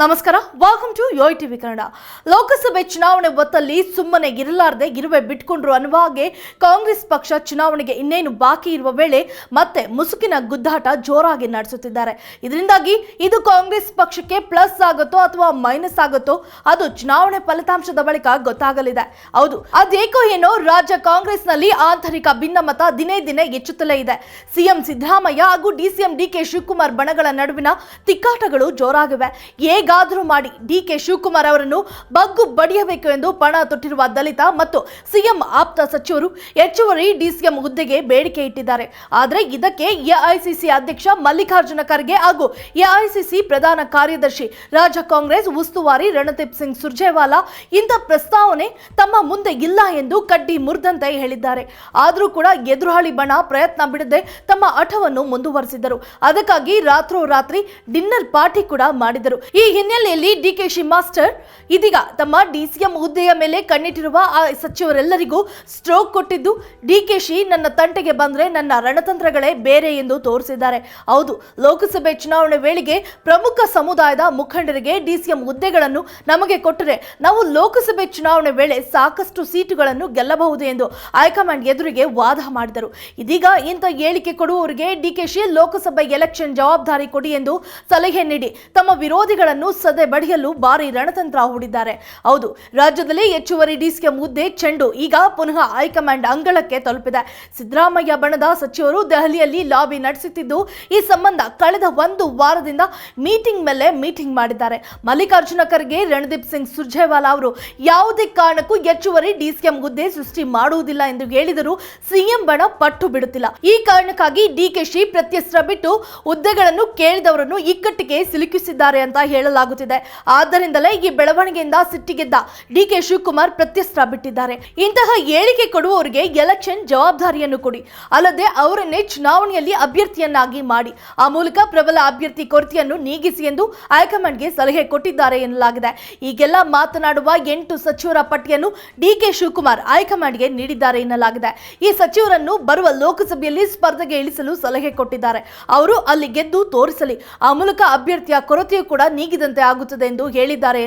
ನಮಸ್ಕಾರ welcome to ಯೋಯ್ TV Kannada ಲೋಕಸಭೆ ಚುನಾವಣೆ ಹೊತ್ತಲ್ಲಿ ಸುಮ್ಮನೆ ಇರಲಾರದೆ ಇರುವೆ ಬಿಟ್ಕೊಂಡ್ರು ಅನ್ನುವ ಹಾಗೆ ಕಾಂಗ್ರೆಸ್ ಪಕ್ಷ ಚುನಾವಣೆಗೆ ಇನ್ನೇನು ಬಾಕಿ ಇರುವ ವೇಳೆ ಮತ್ತೆ ಮುಸುಕಿನ ಗುದ್ದಾಟ ಜೋರಾಗಿ ನಡೆಸುತ್ತಿದ್ದಾರೆ. ಇದರಿಂದಾಗಿ ಇದು ಕಾಂಗ್ರೆಸ್ ಪಕ್ಷಕ್ಕೆ ಪ್ಲಸ್ ಆಗುತ್ತೋ ಅಥವಾ ಮೈನಸ್ ಆಗುತ್ತೋ ಅದು ಚುನಾವಣೆ ಫಲಿತಾಂಶದ ಬಳಿಕ ಗೊತ್ತಾಗಲಿದೆ. ಹೌದು, ಅದೇಕೋ ಏನೋ ರಾಜ್ಯ ಕಾಂಗ್ರೆಸ್ನಲ್ಲಿ ಆಂತರಿಕ ಭಿನ್ನಮತ ದಿನೇ ದಿನೇ ಹೆಚ್ಚುತ್ತಲೇ ಇದೆ. ಸಿಎಂ ಸಿದ್ದರಾಮಯ್ಯ ಹಾಗೂ ಡಿಸಿಎಂ ಡಿಕೆ ಶಿವಕುಮಾರ್ ಬಣಗಳ ನಡುವಿನ ತಿಕ್ಕಾಟಗಳು ಜೋರಾಗಿವೆ. ಹೇಗಾದರೂ ಮಾಡಿ ಡಿಕೆ ಶಿವಕುಮಾರ್ ಅವರನ್ನು ಬಗ್ಗು ಬಡಿಯಬೇಕು ಎಂದು ಪಣ ತೊಟ್ಟಿರುವ ದಲಿತ ಮತ್ತು ಸಿಎಂ ಆಪ್ತ ಸಚಿವರು ಹೆಚ್ಚುವರಿ ಡಿಸಿಎಂ ಹುದ್ದೆಗೆ ಬೇಡಿಕೆ ಇಟ್ಟಿದ್ದಾರೆ. ಆದರೆ ಇದಕ್ಕೆ ಎಐಸಿಸಿ ಅಧ್ಯಕ್ಷ ಮಲ್ಲಿಕಾರ್ಜುನ ಖರ್ಗೆ ಹಾಗೂ ಎಐಸಿಸಿ ಪ್ರಧಾನ ಕಾರ್ಯದರ್ಶಿ ರಾಜ್ಯ ಕಾಂಗ್ರೆಸ್ ಉಸ್ತುವಾರಿ ರಣದೀಪ್ ಸಿಂಗ್ ಸುರ್ಜೇವಾಲಾ ಇಂಥ ಪ್ರಸ್ತಾವನೆ ತಮ್ಮ ಮುಂದೆ ಇಲ್ಲ ಎಂದು ಕಡ್ಡಿ ಮುರಿದಂತೆ ಹೇಳಿದ್ದಾರೆ. ಆದರೂ ಕೂಡ ಎದುರಾಳಿ ಬಣ ಪ್ರಯತ್ನ ಬಿಡದೆ ತಮ್ಮ ಹಠವನ್ನು ಮುಂದುವರೆಸಿದರು. ಅದಕ್ಕಾಗಿ ರಾತ್ರೋರಾತ್ರಿ ಡಿನ್ನರ್ ಪಾರ್ಟಿ ಕೂಡ ಮಾಡಿದರು. ಈ ಹಿನ್ನೆಲೆಯಲ್ಲಿ ಡಿಕೆಶಿ ಮಾಸ್ಟರ್, ಇದೀಗ ತಮ್ಮ ಡಿಸಿಎಂ ಹುದ್ದೆಯ ಮೇಲೆ ಕಣ್ಣಿಟ್ಟಿರುವ ಆ ಸಚಿವರೆಲ್ಲರಿಗೂ ಸ್ಟ್ರೋಕ್ ಕೊಟ್ಟಿದ್ದು ಡಿಕೆಶಿ ನನ್ನ ತಂಟೆಗೆ ಬಂದರೆ ನನ್ನ ರಣತಂತ್ರಗಳೇ ಬೇರೆ ಎಂದು ತೋರಿಸಿದ್ದಾರೆ. ಹೌದು, ಲೋಕಸಭೆ ಚುನಾವಣೆ ವೇಳೆಗೆ ಪ್ರಮುಖ ಸಮುದಾಯದ ಮುಖಂಡರಿಗೆ ಡಿಸಿಎಂ ಹುದ್ದೆಗಳನ್ನು ನಮಗೆ ಕೊಟ್ಟರೆ ನಾವು ಲೋಕಸಭೆ ಚುನಾವಣೆ ವೇಳೆ ಸಾಕಷ್ಟು ಸೀಟುಗಳನ್ನು ಗೆಲ್ಲಬಹುದು ಎಂದು ಹೈಕಮಾಂಡ್ ಎದುರಿಗೆ ವಾದ ಮಾಡಿದರು. ಇದೀಗ ಇಂಥ ಹೇಳಿಕೆ ಕೊಡುವವರಿಗೆ ಡಿಕೆಶಿ ಲೋಕಸಭೆ ಎಲೆಕ್ಷನ್ ಜವಾಬ್ದಾರಿ ಕೊಡಿ ಎಂದು ಸಲಹೆ ನೀಡಿ ತಮ್ಮ ವಿರೋಧಿಗಳನ್ನು ಸದೆ ಬಡಿಯಲು ಭಾರಿ ರಣತಂತ್ರ ಹೂಡಿದ್ದಾರೆ. ಹೌದು, ರಾಜ್ಯದಲ್ಲಿ ಹೆಚ್ಚುವರಿ ಡಿಸಿಎಂ ಹುದ್ದೆ ಚೆಂಡು ಈಗ ಪುನಃ ಹೈಕಮಾಂಡ್ ಅಂಗಳಕ್ಕೆ ತಲುಪಿದೆ. ಸಿದ್ದರಾಮಯ್ಯ ಬಣದ ಸಚಿವರು ದೆಹಲಿಯಲ್ಲಿ ಲಾಬಿ ನಡೆಸುತ್ತಿದ್ದು, ಈ ಸಂಬಂಧ ಕಳೆದ ಒಂದು ವಾರದಿಂದ ಮೀಟಿಂಗ್ ಮೇಲೆ ಮೀಟಿಂಗ್ ಮಾಡಿದ್ದಾರೆ. ಮಲ್ಲಿಕಾರ್ಜುನ ಖರ್ಗೆ, ರಣದೀಪ್ ಸಿಂಗ್ ಸುರ್ಜೇವಾಲಾ ಅವರು ಯಾವುದೇ ಕಾರಣಕ್ಕೂ ಹೆಚ್ಚುವರಿ ಡಿಸಿಎಂ ಹುದ್ದೆ ಸೃಷ್ಟಿ ಮಾಡುವುದಿಲ್ಲ ಎಂದು ಹೇಳಿದರೂ ಸಿಎಂ ಬಣ ಪಟ್ಟು ಬಿಡುತ್ತಿಲ್ಲ. ಈ ಕಾರಣಕ್ಕಾಗಿ ಡಿಕೆಶಿ ಪ್ರತ್ಯಸ್ತ್ರ ಬಿಟ್ಟು ಹುದ್ದೆಗಳನ್ನು ಕೇಳಿದವರನ್ನು ಇಕ್ಕಟ್ಟಿಗೆ ಸಿಲುಕಿಸಿದ್ದಾರೆ ಅಂತ ಹೇಳಲಾಗುತ್ತಿದೆ ಆದ್ದರಿಂದಲೇ ಈ ಬೆಳವಣಿಗೆಯಿಂದ ಸಿಟ್ಟಿಗೆದ್ದ ಡಿಕೆ ಶಿವಕುಮಾರ್ ಪ್ರತ್ಯಸ್ತ್ರ ಬಿಟ್ಟಿದ್ದಾರೆ. ಇಂತಹ ಹೇಳಿಕೆ ಕೊಡುವವರಿಗೆ ಎಲೆಕ್ಷನ್ ಜವಾಬ್ದಾರಿಯನ್ನು ಕೊಡಿ. ಅಲ್ಲದೆ ಅವರನ್ನೇ ಚುನಾವಣೆಯಲ್ಲಿ ಅಭ್ಯರ್ಥಿಯನ್ನಾಗಿ ಮಾಡಿ. ಆ ಮೂಲಕ ಪ್ರಬಲ ಅಭ್ಯರ್ಥಿ ಕೊರತೆಯನ್ನು ನೀಗಿಸಿ ಎಂದು ಹೈಕಮಾಂಡ್ಗೆ ಸಲಹೆ ಕೊಟ್ಟಿದ್ದಾರೆ ಎನ್ನಲಾಗಿದೆ. ಈಗೆಲ್ಲ ಮಾತನಾಡುವ ಎಂಟು ಸಚಿವರ ಪಟ್ಟಿಯನ್ನು ಡಿಕೆ ಶಿವಕುಮಾರ್ ಹೈಕಮಾಂಡ್ಗೆ ನೀಡಿದ್ದಾರೆ ಎನ್ನಲಾಗಿದೆ. ಈ ಸಚಿವರನ್ನು ಬರುವ ಲೋಕಸಭೆಯಲ್ಲಿ ಸ್ಪರ್ಧೆಗೆ ಇಳಿಸಲು ಸಲಹೆ ಕೊಟ್ಟಿದ್ದಾರೆ. ಅವರು ಅಲ್ಲಿ ಗೆದ್ದು ತೋರಿಸಲಿ. ಆ ಮೂಲಕ ಅಭ್ಯರ್ಥಿಯ ಕೊರತೆಯೂ ಕೂಡ ನೀಗಿದಂತೆ ಆಗುತ್ತದೆ ಎಂದು ಹೇಳಿದ್ದಾರೆ